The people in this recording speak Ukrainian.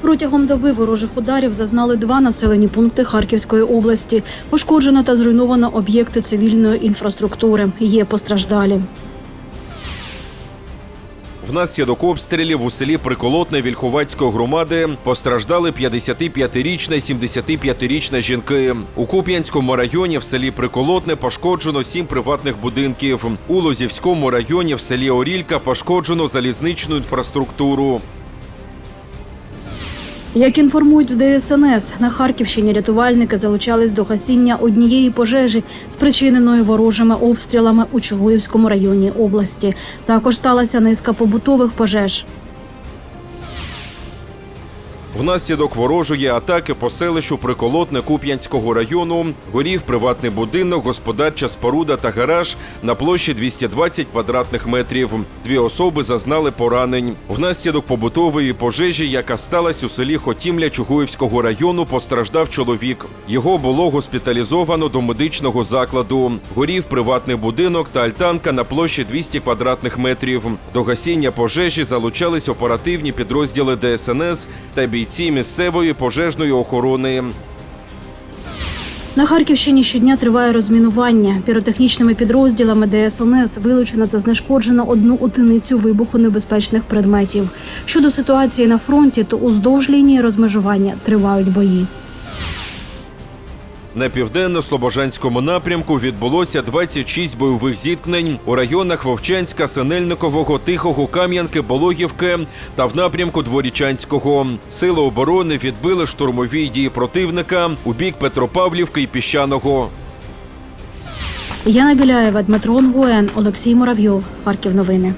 Протягом доби ворожих ударів зазнали два населені пункти Харківської області. Пошкоджено та зруйновано об'єкти цивільної інфраструктури. Є постраждалі. Внаслідок обстрілів у селі Приколотне Вільховацької громади постраждали 55-річна і 75-річна жінки. У Куп'янському районі в селі Приколотне пошкоджено сім приватних будинків. У Лозівському районі в селі Орілька пошкоджено залізничну інфраструктуру. Як інформують в ДСНС, на Харківщині рятувальники залучались до гасіння однієї пожежі, спричиненої ворожими обстрілами у Чугуївському районі області. Також сталася низка побутових пожеж. Внаслідок ворожої атаки по селищу Приколотне Куп'янського району горів приватний будинок, господарча споруда та гараж на площі 220 квадратних метрів. Дві особи зазнали поранень. Внаслідок побутової пожежі, яка сталася у селі Хотімля Чугуївського району, постраждав чоловік. Його було госпіталізовано до медичного закладу. Горів приватний будинок та альтанка на площі 200 квадратних метрів. До гасіння пожежі залучались оперативні підрозділи ДСНС та бійці місцевої пожежної охорони. На Харківщині щодня триває розмінування. Піротехнічними підрозділами ДСНС вилучено та знешкоджено одну одиницю вибухонебезпечних предметів. Щодо ситуації на фронті, то уздовж лінії розмежування тривають бої. На південно-слобожанському напрямку відбулося 26 бойових зіткнень у районах Вовчанська, Синельникового, Тихого, Кам'янки, Бологівки та в напрямку Дворічанського. Сили оборони відбили штурмові дії противника у бік Петропавлівки і Піщаного. Яна Біляєва, Дмитро Онгуен, Олексій Муравйов. Харків новини.